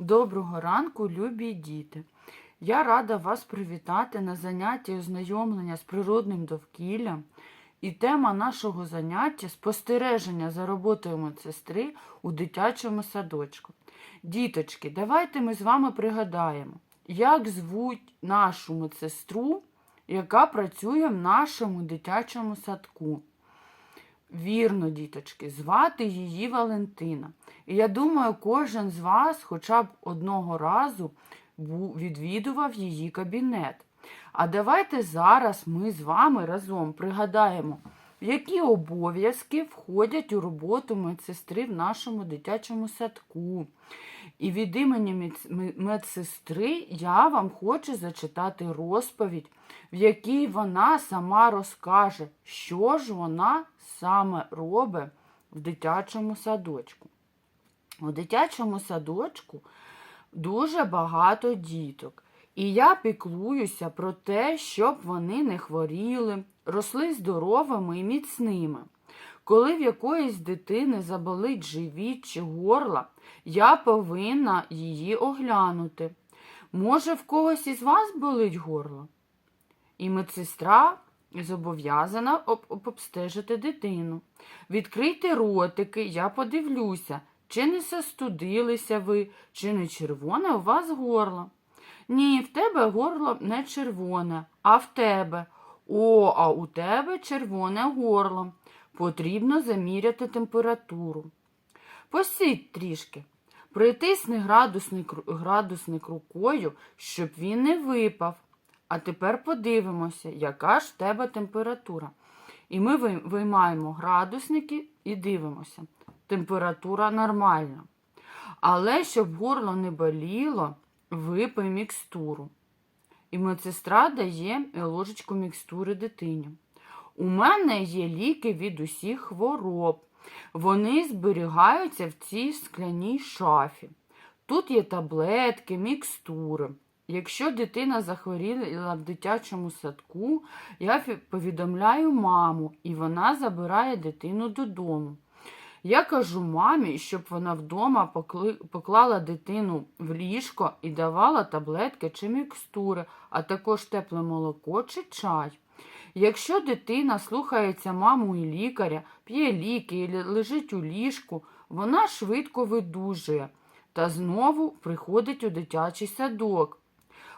Доброго ранку, любі діти! Я рада вас привітати на занятті ознайомлення з природним довкіллям. І тема нашого заняття спостереження за роботою медсестри у дитячому садочку. Діточки, давайте ми з вами пригадаємо, як звуть нашу медсестру, яка працює в нашому дитячому садку. Вірно, діточки, звати її Валентина. І я думаю, кожен з вас хоча б одного разу відвідував її кабінет. А давайте зараз ми з вами разом пригадаємо, які обов'язки входять у роботу медсестри в нашому дитячому садку. І від імені медсестри я вам хочу зачитати розповідь, в якій вона сама розкаже, що ж вона саме робить в дитячому садочку. У дитячому садочку дуже багато діток. І я піклуюся про те, щоб вони не хворіли, росли здоровими і міцними. Коли в якоїсь дитини заболить живіт чи горло, я повинна її оглянути. Може, в когось із вас болить горло? І медсестра зобов'язана об- об- обстежити дитину. Відкрийте ротики, я подивлюся, чи не застудилися ви, чи не червоне у вас горло. Ні, в тебе горло не червоне, а в тебе. О, а у тебе червоне горло. Потрібно заміряти температуру. Посидь трішки. Притисни градусник, градусник рукою, щоб він не випав. А тепер подивимося, яка ж в тебе температура. І ми виймаємо градусники і дивимося. Температура нормальна. Але щоб горло не боліло, випий мікстуру. І медсестра дає ложечку мікстури дитині. У мене є ліки від усіх хвороб. Вони зберігаються в цій скляній шафі. Тут є таблетки, мікстури. Якщо дитина захворіла в дитячому садку, я повідомляю маму, і вона забирає дитину додому. Я кажу мамі, щоб вона вдома поклала дитину в ліжко і давала таблетки чи мікстури, а також тепле молоко чи чай. Якщо дитина слухається маму і лікаря, п'є ліки і лежить у ліжку, вона швидко видужує та знову приходить у дитячий садок.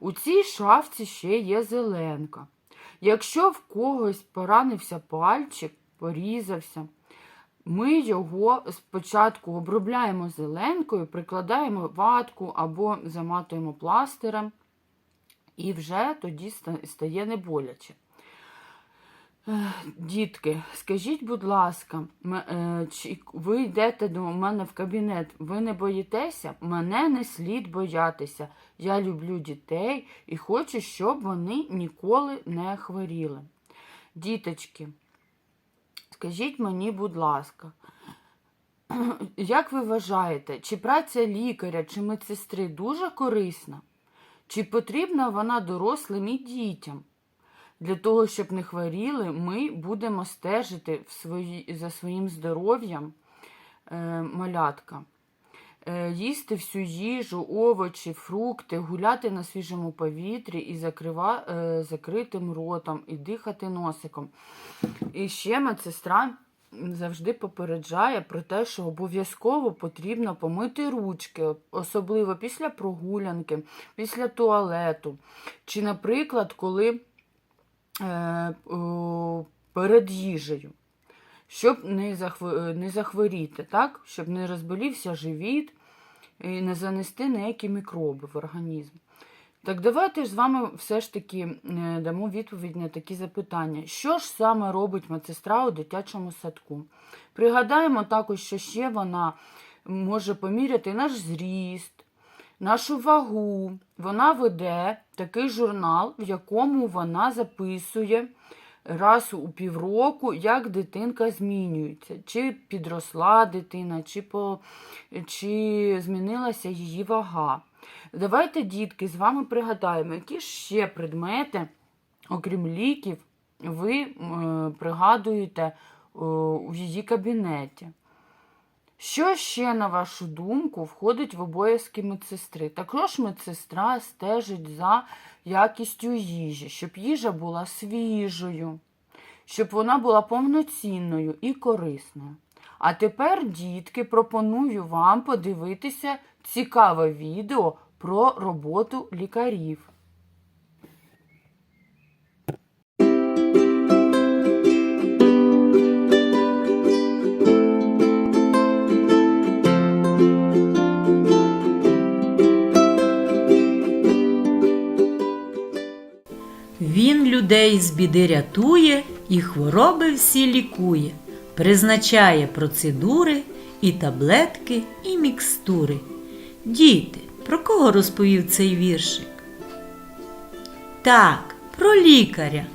У цій шафці ще є зеленка. Якщо в когось поранився пальчик, порізався, ми його спочатку обробляємо зеленкою, прикладаємо ватку або заматуємо пластирем, і вже тоді стає не боляче. Ех, Дітки, скажіть, будь ласка, е, чи ви йдете до мене в кабінет, ви не боїтеся? Мене не слід боятися. Я люблю дітей і хочу, щоб вони ніколи не хворіли. Діточки, скажіть мені, будь ласка, як ви вважаєте, чи праця лікаря чи медсестри дуже корисна? Чи потрібна вона дорослим і дітям? Для того, щоб не хворіли, ми будемо стежити в свої, за своїм здоров'ям е, малятка. Е, їсти всю їжу, овочі, фрукти, гуляти на свіжому повітрі і закрива, е, закритим ротом, і дихати носиком. І ще медсестра завжди попереджає про те, що обов'язково потрібно помити ручки, особливо після прогулянки, після туалету. Чи, наприклад, коли перед їжею, щоб не, захворіти, так? щоб не розболівся живіт і не занести ніякі мікроби в організм. Так давайте ж з вами все ж таки е, дамо відповідь на такі запитання. Що ж саме робить медсестра у дитячому садку? Пригадаємо також, що ще вона може поміряти наш зріст, нашу вагу. Вона веде такий журнал, в якому вона записує раз у півроку, як дитинка змінюється. Чи підросла дитина, чи, по, чи змінилася її вага. Давайте, дітки, з вами пригадаємо, які ще предмети, окрім ліків, ви е, пригадуєте е, у її кабінеті. Що ще, на вашу думку, входить в обов'язки медсестри? Також медсестра стежить за якістю їжі, щоб їжа була свіжою, щоб вона була повноцінною і корисною. А тепер, дітки, пропоную вам подивитися цікаве відео про роботу лікарів. Людей з біди рятує і хвороби всі лікує, призначає процедури і таблетки, і мікстури. Діти, про кого розповів цей віршик? Так, про лікаря.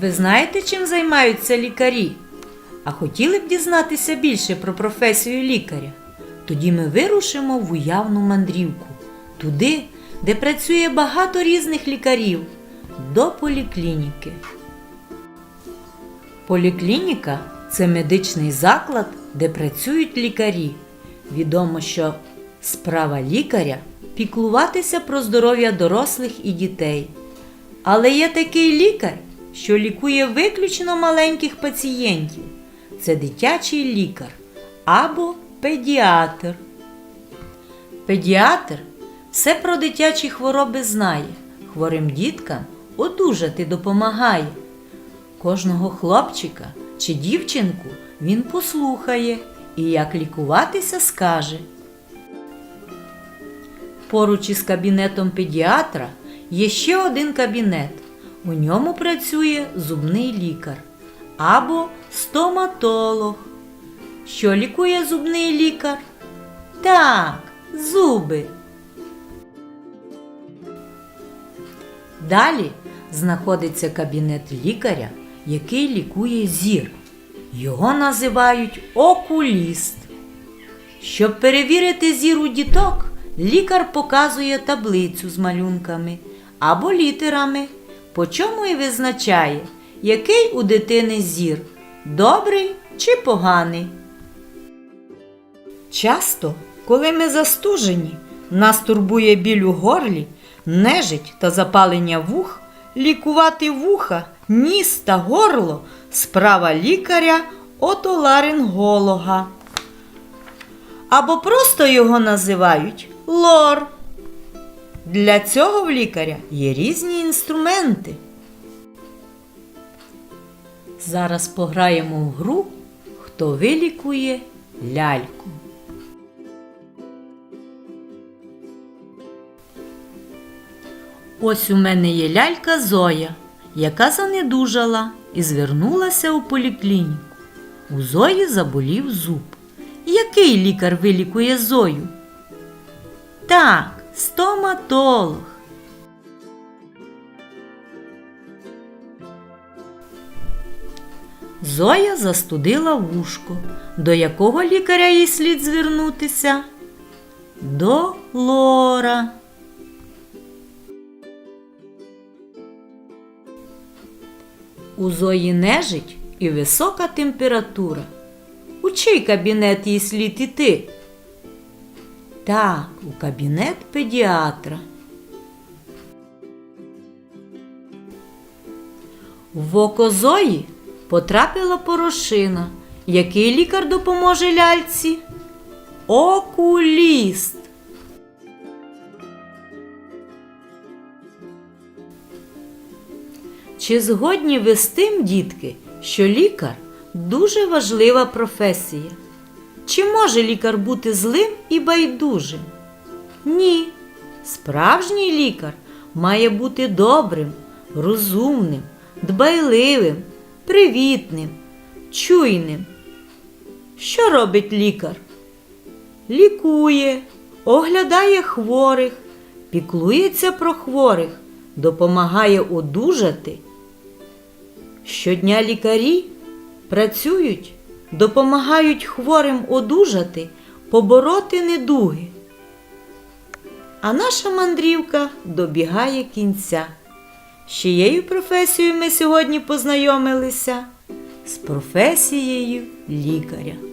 Ви знаєте, чим займаються лікарі? А хотіли б дізнатися більше про професію лікаря? Тоді ми вирушимо в уявну мандрівку, туди, де працює багато різних лікарів, до поліклініки. Поліклініка це медичний заклад, де працюють лікарі. Відомо, що справа лікаря піклуватися про здоров'я дорослих і дітей. Але є такий лікар, що лікує виключно маленьких пацієнтів. Це дитячий лікар або педіатр. Педіатр все про дитячі хвороби знає, хворим діткам одужати допомагає. Кожного хлопчика чи дівчинку він послухає і як лікуватися скаже. Поруч із кабінетом педіатра є ще один кабінет. У ньому працює зубний лікар або стоматолог. Що лікує зубний лікар? Так, зуби. Далі знаходиться кабінет лікаря, який лікує зір. Його називають окуліст. Щоб перевірити зір у діток, лікар показує таблицю з малюнками або літерами, по чому і визначає, який у дитини зір добрий чи поганий. Часто, коли ми застужені, нас турбує біль у горлі, нежить та запалення вух, лікувати вуха, ніс та горло справа лікаря отоларинголога. Або просто його називають лор. Для цього в лікаря є різні інструменти. Зараз пограємо в гру, хто вилікує ляльку. Ось у мене є лялька Зоя, яка занедужала і звернулася у поліклініку. У Зої заболів зуб. Який лікар вилікує Зою? Так, стоматолог. Зоя застудила вушко. До якого лікаря їй слід звернутися? До лора. У Зої нежить і висока температура. У чий кабінет їй слід іти? Так, у кабінет педіатра. В око Зої потрапила порошина. Який лікар допоможе ляльці? Окуліст. Чи згодні ви з тим, дітки, що лікар дуже важлива професія? Чи може лікар бути злим і байдужим? Ні. Справжній лікар має бути добрим, розумним, дбайливим, привітним, чуйним. Що робить лікар? Лікує, оглядає хворих, піклується про хворих, допомагає одужати. Щодня лікарі працюють, допомагають хворим одужати, побороти недуги. А наша мандрівка добігає кінця. З чиєю професією ми сьогодні познайомилися? З професією лікаря.